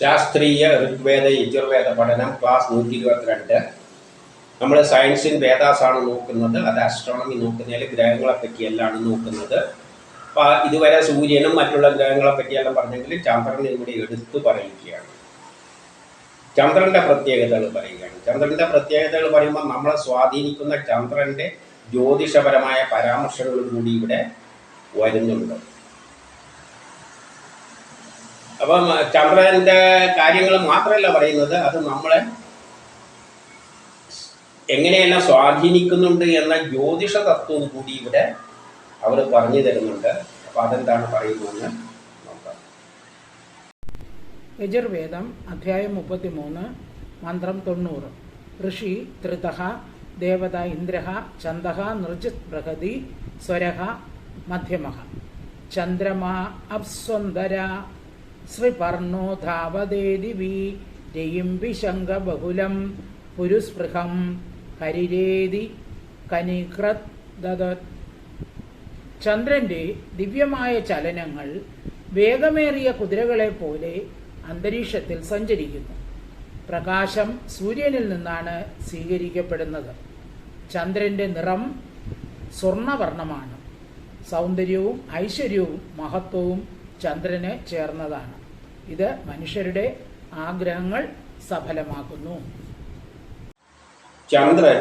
ശാസ്ത്രീയ ഋഗ്വേദ യജുർവേദ പഠനം ക്ലാസ് നൂറ്റി ഇരുപത്തിരണ്ട് നമ്മൾ സയൻസിൻ വേദാസാണ് നോക്കുന്നത് അത് ആസ്ട്രോണമി നോക്കുന്നതിൽ ഗ്രഹങ്ങളെ പറ്റിയെല്ലാം നോക്കുന്നത്. അപ്പോൾ ഇതുവരെ സൂര്യനും മറ്റുള്ള ഗ്രഹങ്ങളെ പറ്റിയെല്ലാം പറഞ്ഞെങ്കിൽ ചന്ദ്രനെ ഇവിടെ എടുത്തു പറയുകയാണ്. ചന്ദ്രന്റെ പ്രത്യേകതകൾ പറയുകയാണ്. ചന്ദ്രന്റെ പ്രത്യേകതകൾ പറയുമ്പോൾ നമ്മളെ സ്വാധീനിക്കുന്ന ചന്ദ്രന്റെ ജ്യോതിഷപരമായ പരാമർശങ്ങൾ കൂടി ഇവിടെ വരുന്നുണ്ട്. അപ്പം ചന്ദ്രന്റെ കാര്യങ്ങൾ മാത്രമല്ല പറയുന്നത് അത് നമ്മളെ എങ്ങനെയെല്ലാം സ്വാധീനിക്കുന്നുണ്ട് എന്ന ജ്യോതിഷ തത്വം കൂടി ഇവിടെ അവർ പറഞ്ഞു തരുന്നുണ്ട്. അപ്പം അതെന്താണ് പറയുന്നതെന്ന് നോക്കാം. യജുർവേദം അധ്യായം മുപ്പത്തി മൂന്ന് മന്ത്രം തൊണ്ണൂറ്. ഋഷി ധൃത ദേവത ഇന്ദ്ര ചന്ദ നൃജിത് ബൃഹതി സ്വരഹ മധ്യമ ചന്ദ്രമാ അപ്സ്വന്ദര ശ്രീപർണോ ധാവതേ ദിവി രയിംബി ശംഖബഹുലം പുരുസ്പൃഹം ഹരിരേതി ചന്ദ്രന്റെ ദിവ്യമായ ചലനങ്ങൾ വേഗമേറിയ കുതിരകളെ പോലെ അന്തരീക്ഷത്തിൽ സഞ്ചരിക്കുന്നു. പ്രകാശം സൂര്യനിൽ നിന്നാണ് സ്വീകരിക്കപ്പെടുന്നത്. ചന്ദ്രന്റെ നിറം സ്വർണവർണമാണ്. സൗന്ദര്യവും ഐശ്വര്യവും മഹത്വവും ചന്ദ്രന് ചേർന്നതാണ്. ഇത് മനുഷ്യരുടെ ആഗ്രഹങ്ങൾ സഫലമാക്കുന്നു. ചന്ദ്രൻ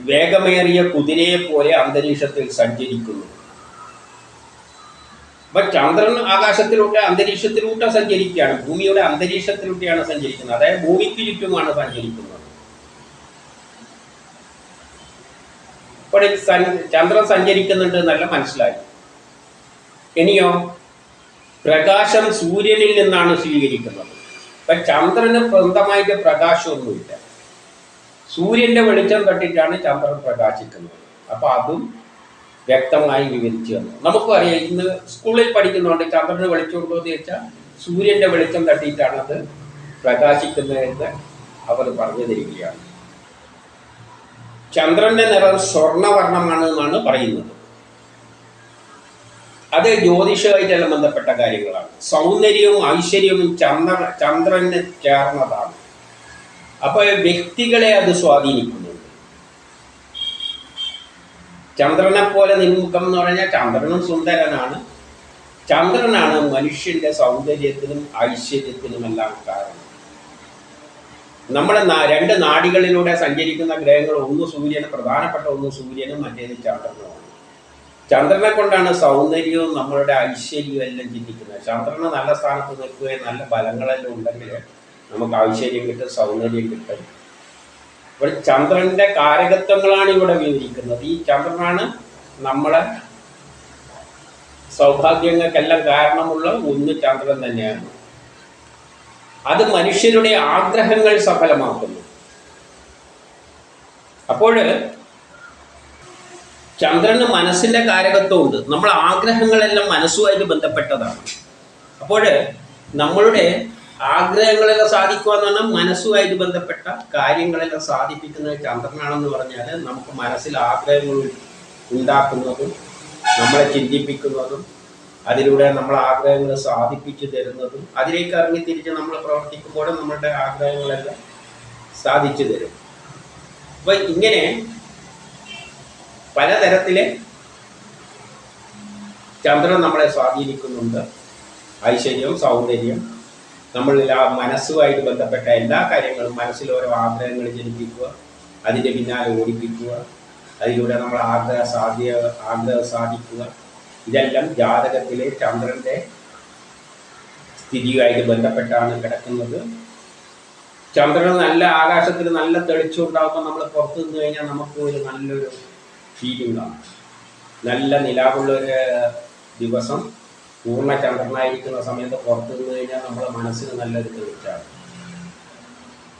വേഗമേറിയ കുതിരയെ പോലെ അന്തരീക്ഷത്തിൽ സഞ്ചരിക്കുന്നു. അപ്പൊ ചന്ദ്രൻ ആകാശത്തിലൂടെ അന്തരീക്ഷത്തിലൂടെ സഞ്ചരിക്കുകയാണ്. ഭൂമിയുടെ അന്തരീക്ഷത്തിലൂടെയാണ് സഞ്ചരിക്കുന്നത്. അതായത് ഭൂമിക്ക് ചുറ്റുമാണ് സഞ്ചരിക്കുന്നത്. അപ്പോൾ ചന്ദ്രൻ സഞ്ചരിക്കുന്നുണ്ട് എന്നല്ല മനസ്സിലായി. ഇനിയോ പ്രകാശം സൂര്യനിൽ നിന്നാണ് സ്വീകരിക്കുന്നത്. അപ്പൊ ചന്ദ്രന് സ്വന്തമായിട്ട് പ്രകാശമൊന്നുമില്ല. സൂര്യന്റെ വെളിച്ചം തട്ടിട്ടാണ് ചന്ദ്രൻ പ്രകാശിക്കുന്നത്. അപ്പൊ അതും വ്യക്തമായി വിവരിച്ചു തന്നു. നമുക്കും അറിയാം ഇന്ന് സ്കൂളിൽ പഠിക്കുന്നതുകൊണ്ട് ചന്ദ്രന് വെളിച്ചമുണ്ടോ എന്ന് ചോദിച്ചാൽ സൂര്യന്റെ വെളിച്ചം തട്ടിയിട്ടാണ് അത് പ്രകാശിക്കുന്നതെന്ന് അവർ പറഞ്ഞു തരികയാണ്. ചന്ദ്രന്റെ നിറം സ്വർണവർണമാണ് എന്നാണ് പറയുന്നത്. അത് ജ്യോതിഷമായിട്ടെല്ലാം ബന്ധപ്പെട്ട കാര്യങ്ങളാണ്. സൗന്ദര്യവും ഐശ്വര്യവും ചന്ദ്ര ചന്ദ്രന് ചേർന്നതാണ്. അപ്പോൾ വ്യക്തികളെ അത് സ്വാധീനിക്കുന്നുണ്ട്. ചന്ദ്രനെ പോലെ നിമുഖം എന്ന് പറഞ്ഞാൽ ചന്ദ്രനും സുന്ദരനാണ്. ചന്ദ്രനാണ് മനുഷ്യന്റെ സൗന്ദര്യത്തിനും ഐശ്വര്യത്തിനുമെല്ലാം കാരണം. നമ്മുടെ രണ്ട് നാടികളിലൂടെ സഞ്ചരിക്കുന്ന ഗ്രഹങ്ങൾ ഒന്ന് സൂര്യന് പ്രധാനപ്പെട്ട ഒന്ന് സൂര്യനും മറ്റേത് ചന്ദ്രനുമാണ്. ചന്ദ്രനെ കൊണ്ടാണ് സൗന്ദര്യവും നമ്മളുടെ ഐശ്വര്യവും എല്ലാം ചിന്തിക്കുന്നത്. ചന്ദ്രന് നല്ല സ്ഥാനത്ത് നിൽക്കുകയും നല്ല ഫലങ്ങളെല്ലാം ഉണ്ടെങ്കിൽ നമുക്ക് ഐശ്വര്യം കിട്ടും സൗന്ദര്യം കിട്ടും. അപ്പോൾ ചന്ദ്രന്റെ കാരകത്വങ്ങളാണ് ഇവിടെ വിവരിക്കുന്നത്. ഈ ചന്ദ്രനാണ് നമ്മളെ സൗഭാഗ്യങ്ങൾക്കെല്ലാം കാരണമുള്ള ഒന്ന് ചന്ദ്രൻ തന്നെയാണ്. അത് മനുഷ്യരുടെ ആഗ്രഹങ്ങൾ സഫലമാക്കുന്നു. അപ്പോൾ ചന്ദ്രന് മനസ്സിന്റെ കാരകത്വമുണ്ട്. നമ്മൾ ആഗ്രഹങ്ങളെല്ലാം മനസ്സുമായിട്ട് ബന്ധപ്പെട്ടതാണ്. അപ്പോൾ നമ്മളുടെ ആഗ്രഹങ്ങളെല്ലാം സാധിക്കുക എന്ന് പറഞ്ഞാൽ മനസ്സുമായിട്ട് ബന്ധപ്പെട്ട കാര്യങ്ങളെല്ലാം സാധിപ്പിക്കുന്നത് ചന്ദ്രനാണെന്ന് പറഞ്ഞാൽ നമുക്ക് മനസ്സിൽ ആഗ്രഹങ്ങൾ ഉണ്ടാക്കുന്നതും നമ്മളെ ചിന്തിപ്പിക്കുന്നതും അതിലൂടെ നമ്മൾ ആഗ്രഹങ്ങൾ സാധിപ്പിച്ചു തരുന്നതും അതിലേക്ക് ഇറങ്ങി തിരിച്ച് നമ്മൾ പ്രവർത്തിക്കുമ്പോൾ നമ്മളുടെ ആഗ്രഹങ്ങളെല്ലാം സാധിച്ചു തരും. അപ്പൊ ഇങ്ങനെ പലതരത്തിലെ ചന്ദ്രൻ നമ്മളെ സ്വാധീനിക്കുന്നുണ്ട്. ഐശ്വര്യവും സൗന്ദര്യം. നമ്മളിൽ ആ മനസ്സുമായിട്ട് ബന്ധപ്പെട്ട എല്ലാ കാര്യങ്ങളും മനസ്സിൽ ഓരോ ആഗ്രഹങ്ങൾ ജനിപ്പിക്കുക അതിന്റെ പിന്നാലെ ഓടിപ്പിക്കുക അതിലൂടെ നമ്മൾ ആഗ്രഹ സാധ്യ ആഗ്രഹ സാധിക്കുക. ഇതെല്ലാം ജാതകത്തിലെ ചന്ദ്രന്റെ സ്ഥിതിയുമായിട്ട് ബന്ധപ്പെട്ടാണ് കിടക്കുന്നത്. ചന്ദ്രൻ നല്ല ആകാശത്തിൽ നല്ല തെളിച്ചം ഉണ്ടാകുമ്പോൾ നമ്മൾ പുറത്തു നിന്ന് കഴിഞ്ഞാൽ നമുക്ക് ഒരു നല്ലൊരു ഫീലിംഗ് ആണ് നല്ല നിലാവുള്ള ഒരു ദിവസം പൂർണ ചന്ദ്രനായിരിക്കുന്ന സമയത്ത് പുറത്തു നിന്ന് കഴിഞ്ഞാൽ നമ്മുടെ മനസ്സിന് നല്ലൊരു തെളിച്ചാണ്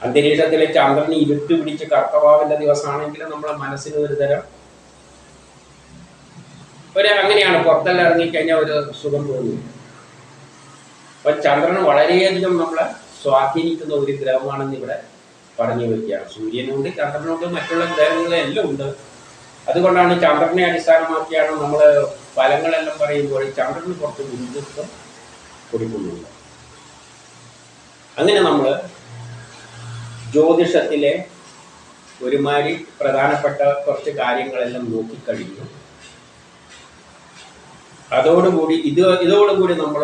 അന്തരീക്ഷത്തിലെ ചന്ദ്രനെ ഇരുട്ട് പിടിച്ച് കർക്കവാവിന്റെ ദിവസമാണെങ്കിൽ നമ്മുടെ മനസ്സിന് ഒരു തരം ഒരു അങ്ങനെയാണ്. പുറത്തെല്ലാം ഇറങ്ങിക്കഴിഞ്ഞാൽ ഒരു സുഖം തോന്നുന്നു അപ്പൊ ചന്ദ്രൻ വളരെയധികം നമ്മളെ സ്വാധീനിക്കുന്ന ഒരു ഗ്രഹമാണെന്ന് ഇവിടെ പറഞ്ഞു വയ്ക്കുകയാണ് സൂര്യനുണ്ട് ചന്ദ്രനുണ്ട് മറ്റുള്ള ഗ്രഹങ്ങളെല്ലാം ഉണ്ട്. അതുകൊണ്ടാണ് ചന്ദ്രനെ അടിസ്ഥാനമാക്കിയാണ് നമ്മൾ ഫലങ്ങളെല്ലാം പറയുമ്പോൾ ചന്ദ്രന് കുറച്ച് ഹിന്ദുത്വം കൊടുക്കുന്നുണ്ട്. അങ്ങനെ നമ്മൾ ജ്യോതിഷത്തിലെ ഒരുമാതിരി പ്രധാനപ്പെട്ട കുറച്ച് കാര്യങ്ങളെല്ലാം നോക്കിക്കഴിഞ്ഞു. അതോടുകൂടി ഇത് ഇതോടുകൂടി നമ്മൾ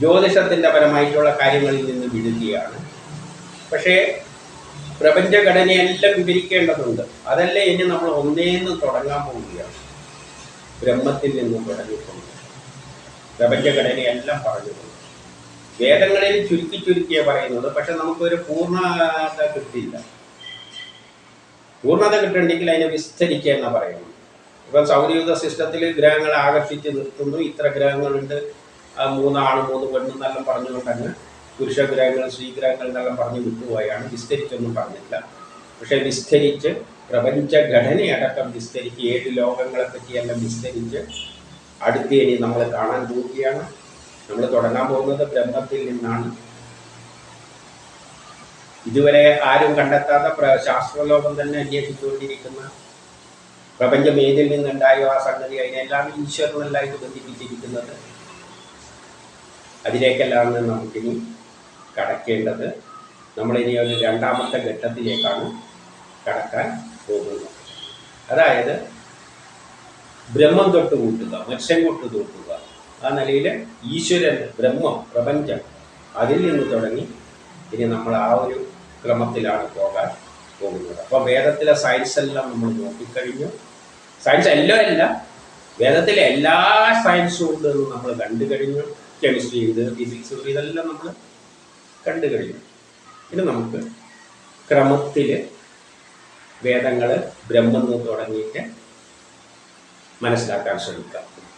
ജ്യോതിഷത്തിന്റെ പരമായിട്ടുള്ള കാര്യങ്ങളിൽ നിന്ന് വിടുകയാണ്. പക്ഷേ പ്രപഞ്ചഘടനയെല്ലാം വിവരിക്കേണ്ടതുണ്ട്. അതല്ലേ ഇനി നമ്മൾ ഒന്നേന്ന് തുടങ്ങാൻ പോവുകയാണ്. ബ്രഹ്മത്തിൽ നിന്നും തുടങ്ങിക്കൊണ്ട്. പ്രപഞ്ചഘടനയെല്ലാം പറഞ്ഞുകൊണ്ട്. വേദങ്ങളിൽ ചുരുക്കി ചുരുക്കിയേ പറയുന്നത് പക്ഷെ നമുക്കൊരു പൂർണത കിട്ടില്ല പൂർണത കിട്ടണമെങ്കിൽ അതിനെ വിസ്തരിക്കുക എന്നാ പറയുന്നത്. ഇപ്പം സൗരയൂഥ സിസ്റ്റത്തിൽ ഗ്രഹങ്ങളെ ആകർഷിച്ച് നിർത്തുന്നു. ഇത്ര ഗ്രഹങ്ങളുണ്ട്. മൂന്നാണ് മൂന്ന് പെണ്ണ് എന്നെല്ലാം പറഞ്ഞുകൊണ്ടങ്ങ് പുരുഷഗ്രഹങ്ങൾ സ്ത്രീഗ്രഹങ്ങൾ എന്നെല്ലാം പറഞ്ഞ് വിട്ടുപോയാണ്. വിസ്തരിച്ചൊന്നും പറഞ്ഞില്ല പക്ഷെ വിസ്തരിച്ച് പ്രപഞ്ചഘടനയടക്കം വിസ്തരിച്ച് ഏഴ് ലോകങ്ങളെ പറ്റിയെല്ലാം വിസ്തരിച്ച് അടുത്ത ഇനി നമ്മൾ കാണാൻ പോവുകയാണ്. നമ്മൾ തുടങ്ങാൻ പോകുന്നത് ബ്രഹ്മത്തിൽ നിന്നാണ്. ഇതുവരെ ആരും കണ്ടെത്താത്ത ശാസ്ത്രലോകം തന്നെ അന്വേഷിച്ചുകൊണ്ടിരിക്കുന്ന പ്രപഞ്ചം ഏതിൽ നിന്നുണ്ടായോ ആ സംഗതി അതിനെല്ലാം ഈശ്വരനല്ലായിട്ട് ബന്ധിപ്പിച്ചിരിക്കുന്നത്. അതിലേക്കെല്ലാം നമുക്കിനി കടക്കേണ്ടത് നമ്മളിനി ഒരു രണ്ടാമത്തെ ഘട്ടത്തിലേക്കാണ് കടക്കാൻ പോകുന്നത്. അതായത് ബ്രഹ്മം തൊട്ട് കൂട്ടുക മത്സ്യം തൊട്ട് കൂട്ടുക. ആ നിലയിൽ ഈശ്വരൻ ബ്രഹ്മം പ്രപഞ്ചം അതിൽ നിന്ന് തുടങ്ങി ഇനി നമ്മൾ ആ ഒരു ക്രമത്തിലാണ് പോകാൻ പോകുന്നത്. അപ്പോൾ വേദത്തിലെ സയൻസ് എല്ലാം നമ്മൾ നോക്കിക്കഴിഞ്ഞു. സയൻസ് എല്ലാം അല്ല വേദത്തിലെ എല്ലാ സയൻസും ഉണ്ട് നമ്മൾ കണ്ടു കഴിഞ്ഞു. കെമിസ്ട്രി ഉണ്ട് ഫിസിക്സ് ഇതെല്ലാം നമ്മൾ കണ്ടു കഴിഞ്ഞു. ഇനി നമുക്ക് ക്രമത്തിൽ വേദങ്ങൾ ബ്രഹ്മം തുടങ്ങിയിട്ട് മനസ്സിലാക്കാൻ ശ്രമിക്കാം.